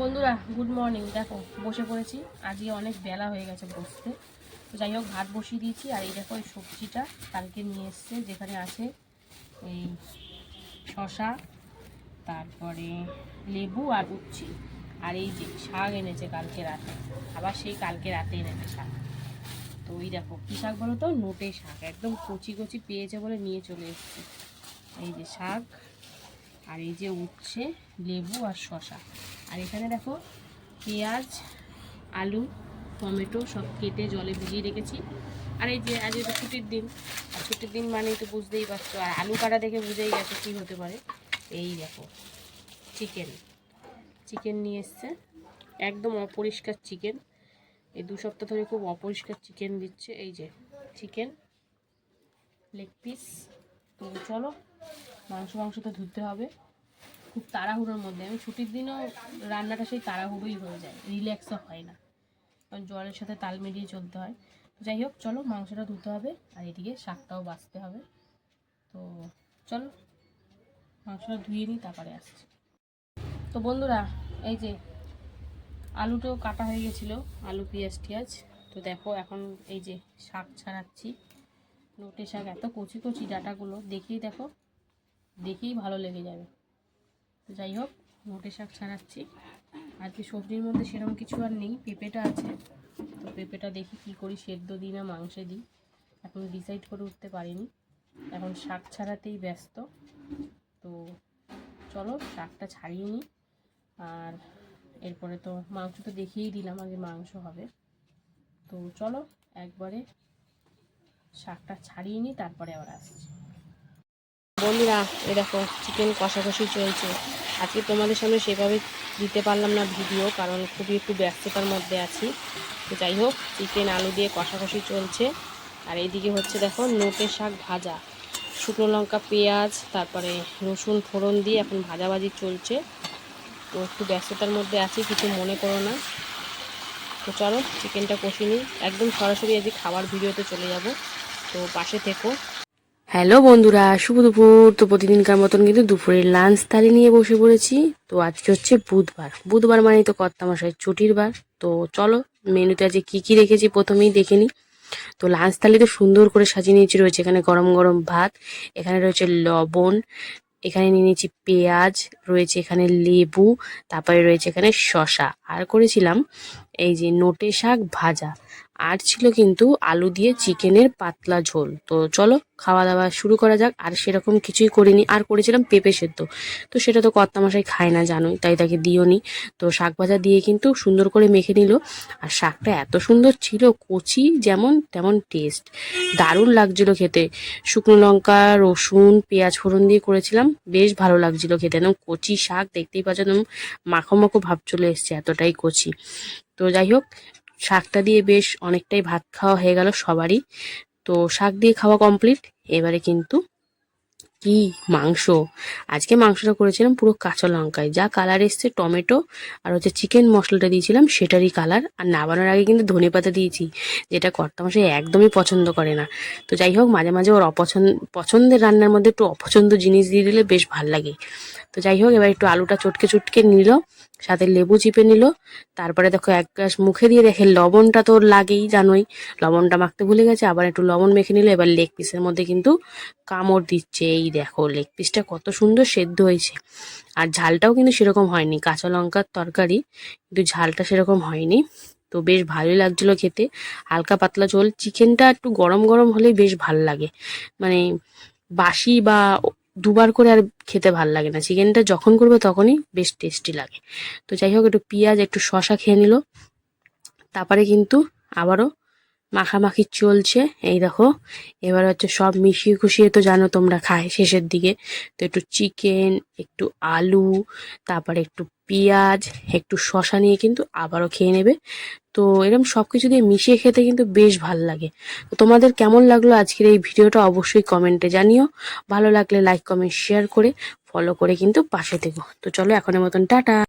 বন্ধুরা good morning দেখো, বসে পড়েছি। আজকে অনেক বেলা হয়ে গেছে বসতে। তো যাই হোক, ভাত বসিয়ে দিয়েছি। আর এই দেখো, এই সবজিটা কালকে নিয়ে এসছে, যেখানে আছে এই শশা তারপরে লেবু আর উচ্ছি। আর এই যে শাক এনেছে কালকে রাতে, আবার সেই কালকে রাতে এনেছে শাক। তো ওই দেখো, কী শাক বলো তো? নোটে শাক। একদম কচি কচি পেয়েছে বলে নিয়ে চলে এসছে। এই যে শাক, আর এই যে উচ্ছে, লেবু আর শশা আর এখানে দেখো পেঁয়াজ, আলু, টমেটো সব কেটে জলে ভিজিয়ে রেখেছি। আর এই যে আজ এটা ছুটির দিন, আর ছুটির দিন মানেই তো বুঝতেই পারছ, আর আলু কাটা দেখে বুঝেই গেছো কী হতে পারে। এই দেখো চিকেন চিকেন নিয়ে এসছে। একদম অপরিষ্কার চিকেন এই দু সপ্তাহ ধরে খুব অপরিষ্কার চিকেন দিচ্ছে। এই যে চিকেন লেগ পিস তো চলো, মাংস মাংস তো ধুতে হবে। খুব তাড়াহুড়োর মধ্যে। আমি ছুটির দিনও রান্নাটা সেই তাড়াহুড়োই হয়ে যায়, রিল্যাক্সও হয় না। কারণ জলের সাথে তাল মিলিয়ে চলতে হয়। যাই হোক, চলো মাংসটা ধুতে হবে, আর এদিকে শাকটাও বাছতে হবে। তো চলো, মাংসটা ধুয়ে নিই, তারপরে আসছি। তো বন্ধুরা, এই যে আলুটাও কাটা হয়ে গেছিল, আলু, পেঁয়াজ, টিয়াজ। তো দেখো, এখন এই যে শাক ছাড়াচ্ছি। নোটে শাক, এত কচি কচি ডাটাগুলো, দেখেই দেখো, দেখেই ভালো লেগে যাবে। যাই হোক নোটে শাক ছাড়াচ্ছি। আজকে সবজির মধ্যে সেরকম কিছু আর নেই, পেঁপেটা আছে। তো পেঁপেটা দেখি কি করি, সেদ্ধ দিই না, মাংসে দিই। এখন ডিসাইড করে উঠতে পারিনি। এখন শাক ছাড়াতেই ব্যস্ত। তো চলো, শাকটা ছাড়িয়ে নিই। আর এরপরে তো মাংস তো দেখিয়েই দিলাম, আগে মাংস হবে। তো চলো, একবারে শাকটা ছাড়িয়ে নিই, তারপরে আবার আসছি। বন্ধুরা এ দেখো চিকেন কষাকষি চলছে। আজকে তোমাদের সামনে সেভাবে দিতে পারলাম না ভিডিও কারণ খুবই একটু ব্যস্ততার মধ্যে আছি। তো যাই হোক চিকেন আলু দিয়ে কষাকষি চলছে। আর এইদিকে হচ্ছে দেখো নোটে শাক ভাজা। শুকনো লঙ্কা, পেঁয়াজ, তারপরে রসুন, ফোড়ন দিয়ে এখন ভাজাভাজি চলছে। তো একটু ব্যস্ততার মধ্যে আছি, কিছু মনে করো না। তো চলো চিকেনটা কষিয়ে নিই। একদম সরাসরি আজকে খাবার ভিডিওতে চলে যাব। তো পাশে থেকো। হ্যালো বন্ধুরা, শুভ দুপুর। তো প্রতিদিনকার মতন কিন্তু দুপুরের লাঞ্চ থালি নিয়ে বসে পড়েছি। তো আজকে হচ্ছে বুধবার। বুধবার মানে তো কর্তামশাই ছুটির বার। তো চলো, মেনুতে আজকে কী কী রেখেছি প্রথমেই দেখে নিই। তো লাঞ্চ থালিতে সুন্দর করে সাজিয়ে নিয়েছি। রয়েছে এখানে গরম গরম ভাত, এখানে রয়েছে লবণ, এখানে নিয়ে নিয়েছি পেঁয়াজ, রয়েছে এখানে লেবু, তারপরে রয়েছে এখানে শশা আর করেছিলাম এই যে নোটে শাক ভাজা। আর ছিল কিন্তু আলু দিয়ে চিকেনের পাতলা ঝোল। তো চলো খাওয়া দাওয়া শুরু করা যাক। আর সেরকম কিছুই করিনি। আর করেছিলাম পেঁপে সেদ্ধ। তো সেটা তো কর্তামশাই খায় না, জানোই। তাই তাকে দিও নি তো শাক ভাজা দিয়ে কিন্তু সুন্দর করে মেখে নিল। আর শাকটা এত সুন্দর ছিল, কচি যেমন, তেমন টেস্ট দারুণ লাগছিল খেতে। শুকনো লঙ্কা, রসুন, পেঁয়াজ ফোড়ন দিয়ে করেছিলাম। বেশ ভালো লাগছিল খেতে। একদম কচি শাক দেখতেই পাচ্ছ, একদম মাখো মাখো ভাব চলে এসছে, এতটাই কচি। তো যাই হোক, শাকটা দিয়ে বেশ অনেকটাই ভাত খাওয়া হয়ে গেল সবারই। তো শাক দিয়ে খাওয়া কমপ্লিট এবারে কিন্তু কি মাংস? আজকে মাংসটা করেছিলাম পুরো কাঁচা লঙ্কায়। যা কালার এসছে, টমেটো আর হচ্ছে চিকেন মশলাটা দিয়েছিলাম, সেটারই কালার আর নামানোর আগে কিন্তু ধনে পাতা দিয়েছি, যেটা কর্তামশাই একদমই পছন্দ করে না। তো যাই হোক, মাঝে মাঝে ওর অপছন্দ পছন্দের রান্নার মধ্যে একটু অপছন্দ জিনিস দিয়ে দিলে বেশ ভালো লাগে। তো যাই হোক, এবার একটু আলুটা চটকে চটকে নিল, সাথে লেবু চিপে নিল। তারপরে দেখো এক গ্লাস মুখে দিয়ে দেখে, লবণটা তো লাগেই জানোই। লবণটা মাখতে ভুলে গেছে, আবার একটু লবণ মেখে নিল, এবার লেগ পিসের মধ্যে কিন্তু কামড় দিচ্ছে, এই দেখো লেগ পিসটা কত সুন্দর সেদ্ধ হয়েছে। আর ঝালটাও কিন্তু সেরকম হয়নি, কাঁচা লঙ্কার তরকারি, কিন্তু ঝালটা সেরকম হয়নি। তো বেশ ভালোই লাগছিল খেতে। হালকা পাতলা ঝোল, চিকেনটা একটু গরম গরম হলেই বেশ ভালো লাগে। মানে বাসি বা দুবার করে আর খেতে ভালো লাগে না। চিকেনটা যখন করবে তখনই বেশ টেস্টি লাগে। তো যাই হোক, একটু পেঁয়াজ, একটু শশা খেয়ে নিল। তারপরে কিন্তু আবারও মাখামাখি চলছে, এই দেখো। এবার হচ্ছে সব মিশিয়ে খুশিয়ে তো জানো তোমরা খায় শেষের দিকে। তো একটু চিকেন, একটু আলু, তারপরে একটু পেঁয়াজ, একটু শশা নিয়ে কিন্তু আবারও খেয়ে নেবে। তো এরকম সব কিছু দিয়ে মিশিয়ে খেতে কিন্তু বেশ ভালো লাগে। তো তোমাদের কেমন লাগল আজকের এই ভিডিওটা অবশ্যই কমেন্টে জানিও। ভালো লাগলে লাইক কমেন্ট শেয়ার করে ফলো করে কিন্তু পাশে থেকো। তো চলো এখনের মতন, টাটা!